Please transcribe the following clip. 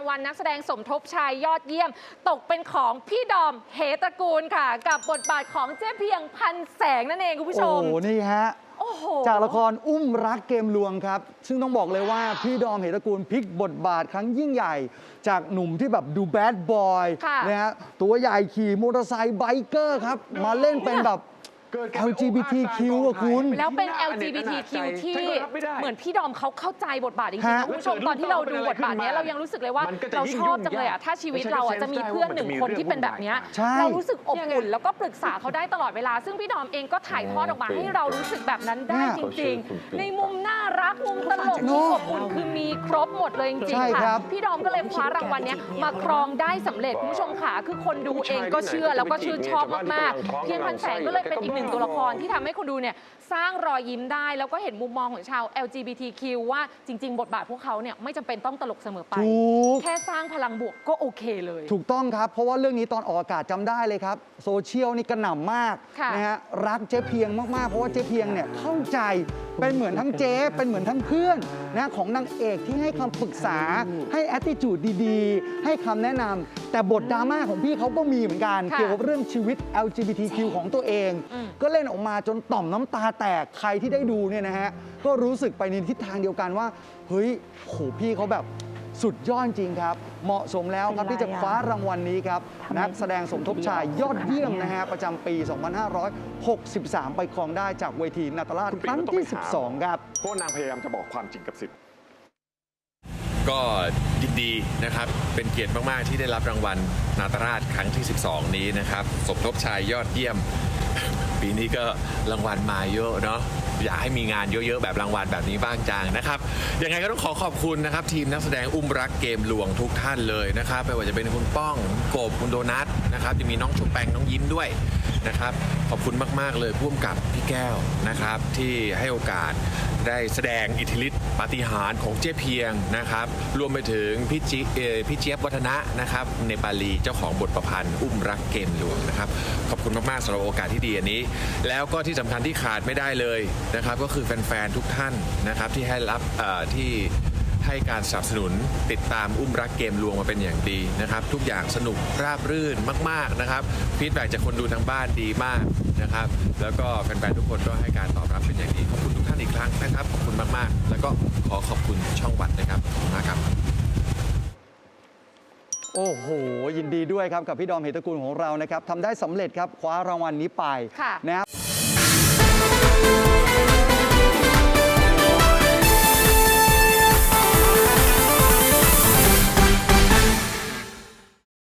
างวัลนักแสดงสมทบชายยอดเยี่ยม ตกเป็นของพี่ดอมเหตระกูลค่ะ กับบทบาทของเจ๊เพียงพันแสงนั่นเองคุณผู้ชโอ้มโหนี่ฮะ โอ้โห จากละครอุ้มรักเกมลวงครับ ซึ่งต้องบอกเลยว่าพี่ดอมเหตระกูลพลิกบทบาทครั้งยิ่งใหญ่ จากหนุ่มที่แบบดูแบดบอยค่ะ นะฮะตัวใหญ่ขี่มอเตอร์ไซค์ไบเกอร์ครับ มาเล่นเป็นแบบ เกิดการ LGBTQ อะคุณ แล้วเป็นหน้าอเนกอนา LGBTQ จที่ฉันก็รับไม่ได้เหมือนพี่ดอมเขาเข้าใจบทบาทจริงๆฮะนะคุณผู้ชมตอนที่เราดูบทบาทเนี้ยเรายังรู้สึกเลยว่ามันก็จะเรายิ่งชอบยุ่งจังเลยอะยากถ้าชีวิตไม่ใช่เราอะเซนส์จะมีได้เพื่อนว่าหนึ่งมันจะมีคนที่เป็นแบบเนี้ยใช่ เรารู้สึกอบอุ่นแล้วก็ปรึกษาเขาได้ตลอดเวลา ซึ่งพี่ดอมเองก็ถ่ายทอดออกมาให้เรารู้สึกแบบนั้นได้จริง ๆ ในมุมน่ารักมุมตลกเนมุมอะอบอุ่นคือมีครบหมดเลยจริงใช่ๆครัค่ะบ พี่ดอมก็เลยคว้ารางวัลเนี้ยมาครองได้สำเร็จคุณผู้ชมค่ะคือคนดูเองก็เชื่อแล้วก็ชื่นชอบมากๆเพียงพันแสงก็เลยเป็นอีกหนึ่งตัวละครที่ทำให้คนดูเนี่ยสร้างรอยยิ้มได้ แล้วก็เห็นมุมมองของชาว LGBTQ ว่าจริง ๆ บทบาทพวกเขาเนี่ยไม่จำเป็นต้องตลกเสมอไป ถูก แค่สร้างพลังบวกก็โอเคเลย ถูกต้องครับ เพราะว่าเรื่องนี้ตอนออกอากาศจำได้เลยครับ โซเชียลนี่กระหน่ำมากค่ะ นะฮะรักเจ๊เพียงมาก ๆ เพราะว่าเจ๊เพียงเนี่ยเข้าใจเป็นเหมือนทั้งเจ๊ เป็นเหมือนทั้งเพื่อนนะของนางเอกที่ให้คำปรึกษา ให้แอ t i จูดดีๆ ให้คำแนะนำแต่บทดราม่าของพี่เขาก็มีเหมือนกัน ค่ะเกี่ยวกับเรื่องชีวิต LGBTQ ของตัวเอง อืมก็เล่นออกมาจนต่อมน้ำตาแตกใครที่ได้ดูเนี่ยนะฮะก็รู้สึกไปในทิศทางเดียวกันว่า เฮ้ยโหพี่เขาแบบสุดยอดจริงครับ เหมาะสมแล้วครับเป็นไรที่จะคว้ารางวัลนี้ครับทำไมนักแสดงสมทบชายยอดเยี่ยมเนี่ยนะฮะประจำปี 2563 ไปครองได้จากเวทีนาตราชคุณครั้งปิ่นก็ต้องที่ไปหา12 ครับเพราะว่านางพยายามจะบอกความจริงกับสิทธิ์ก็ยินดีนะครับ เป็นเกียรติมาก ๆ ที่ได้รับรางวัลนาตราชครั้งที่ 12 นี้นะครับ สมทบชายยอดเยี่ยม ปีนี้ก็รางวัลมาเยอะเนาะอยากให้มีงานเยอะๆ แบบรางวัลแบบนี้บ้างจังนะครับยังไงก็ต้องขอขอบคุณนะครับ ทีมนักแสดงอุ้มรักเกมหลวงทุกท่านเลยนะครับไม่ว่าจะเป็นคุณป้องคุณโกบคุณโดนัทนะครับยังมีน้องชุบแปงน้องยิ้มด้วยนะครับ ขอบคุณมากๆเลยพ่วมกับพี่แก้วนะครับ ที่ให้โอกาส ได้แสดงอิทธิฤทธิ์ปาฏิหาริย์ของเจ๊เพียงนะครับ รวมไปถึงพี่จิเออพี่เจี๊ยบวัฒนะนะครับในปาลีเจ้าของบทประพันธ์ อุ้มรักเกมหลวงนะครับ ขอบคุณมากๆสำหรับโอกาสที่ดีอันนี้ แล้วก็ที่สำคัญที่ขาดไม่ได้เลยนะครับ ก็คือแฟนๆทุกท่านนะครับที่ให้รับเอ่อที่ให้การสนับสนุนติดตามอุ้มรักเกมลวงมาเป็นอย่างดีนะครับ ทุกอย่างสนุกราบรื่นมาก ๆนะครับฟีดแบ็จากคนดูทางบ้านดีมากนะครับ แล้วก็แฟนๆทุกคนก็ให้การตอบรับเป็นอย่างดีขอบคุณทุกท่าน กๆแล้วก็ขอขอบคุณช่องวันนะครับขอบคุณมากครับ โอ้โห ยินดีด้วยครับกับพี่ดอมเหตระกูลของเรานะครับทำได้สำเร็จครับคว้ารางวัลนี้ไปค่ะ นะครับ